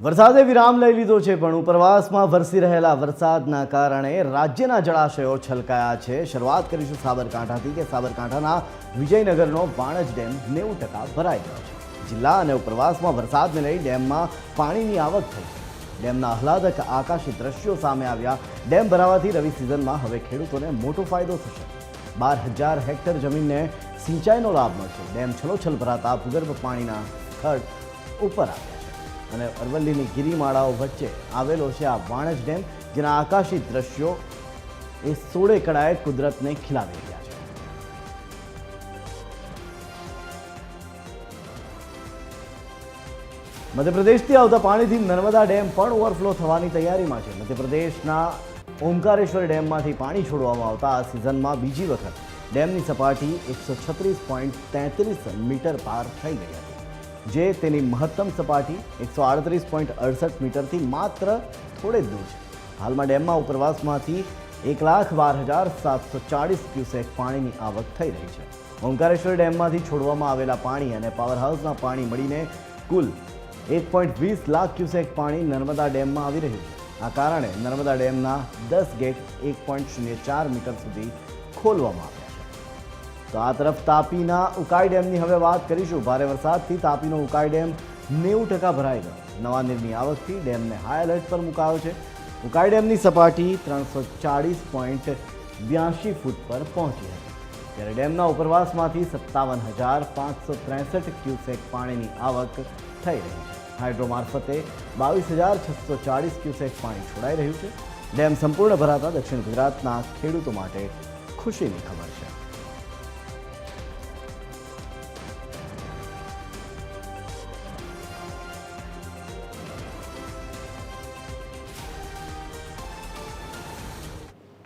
વરસાદે વિરામ લઈ લીધો છે, પણ ઉપરવાસમાં વરસી રહેલા વરસાદના કારણે રાજ્યના જળાશયો છલકાયા છે. શરૂઆત કરીશું સાબરકાંઠાથી, કે સાબરકાંઠાના વિજયનગરનો વાણજ ડેમ નેવું ટકા ભરાઈ ગયો છે. જિલ્લા અને ઉપરવાસમાં વરસાદને લઈ ડેમમાં પાણીની આવક થઈ ડેમના આહલાદક આકાશી દ્રશ્યો સામે આવ્યા. ડેમ ભરાવાથી રવિ સિઝનમાં હવે ખેડૂતોને મોટો ફાયદો થશે. બાર હજાર હેક્ટર જમીનને સિંચાઈનો લાભ મળશે. ડેમ છલોછલ ભરાતા ભૂગર્ભ પાણીના સ્થળ ઉપર આવ્યા. અને અરવલ્લીની ગિરિમાળાઓ વચ્ચે આવેલો છે આ વાણજ ડેમ, જેના આકાશી દ્રશ્યો એ સોળે કળાએ કુદરતને ખીલાવી રહ્યા છે. મધ્યપ્રદેશથી આવતા પાણીથી નર્મદા ડેમ પણ ઓવરફ્લો થવાની તૈયારીમાં છે. મધ્યપ્રદેશના ઓમકારેશ્વર ડેમમાંથી પાણી છોડવામાં આવતા આ સિઝનમાં બીજી વખત ડેમની સપાટી એકસો છત્રીસ પોઈન્ટ તેત્રીસ મીટર પાર થઈ ગઈ હતી. જે તેની મહત્તમ સપાટી એકસો આડત્રીસ પોઈન્ટ અડસઠ મીટરથી માત્ર થોડે દૂર છે. હાલમાં ડેમમાં ઉપરવાસમાંથી એક લાખ બાર હજાર સાતસો ચાળીસ ક્યુસેક પાણીની આવક થઈ રહી છે. ઓમકારેશ્વર ડેમમાંથી છોડવામાં આવેલા પાણી અને પાવર હાઉસના પાણી મળીને કુલ એક પોઈન્ટ વીસ લાખ ક્યુસેક પાણી નર્મદા ડેમમાં આવી રહ્યું છે. આ કારણે નર્મદા ડેમના દસ ગેટ એક પોઈન્ટ શૂન્ય ચાર મીટર સુધી ખોલવામાં આવ્યા તો આ તરફ તાપીના ઉકાઈ ડેમની હવે વાત કરીશું. ભારે વરસાદથી તાપીનો ઉકાઈ ડેમ નેવું ટકા ભરાઈ ગયો. નવા નીરની આવકથી ડેમને હાઈ એલર્ટ પર મુકાયો છે. ઉકાઈ ડેમની સપાટી ત્રણસો ચાળીસ પોઈન્ટ બ્યાસી ફૂટ પર પહોંચી હતી. ત્યારે ડેમના ઉપરવાસમાંથી સત્તાવન હજાર પાંચસો ત્રેસઠ ક્યુસેક પાણીની આવક થઈ રહી છે. હાઇડ્રો મારફતે બાવીસ હજાર છસો ચાળીસ ક્યુસેક પાણી છોડાઈ રહ્યું છે. ડેમ સંપૂર્ણ ભરાતા દક્ષિણ ગુજરાતના ખેડૂતો માટે ખુશીની ખબર છે.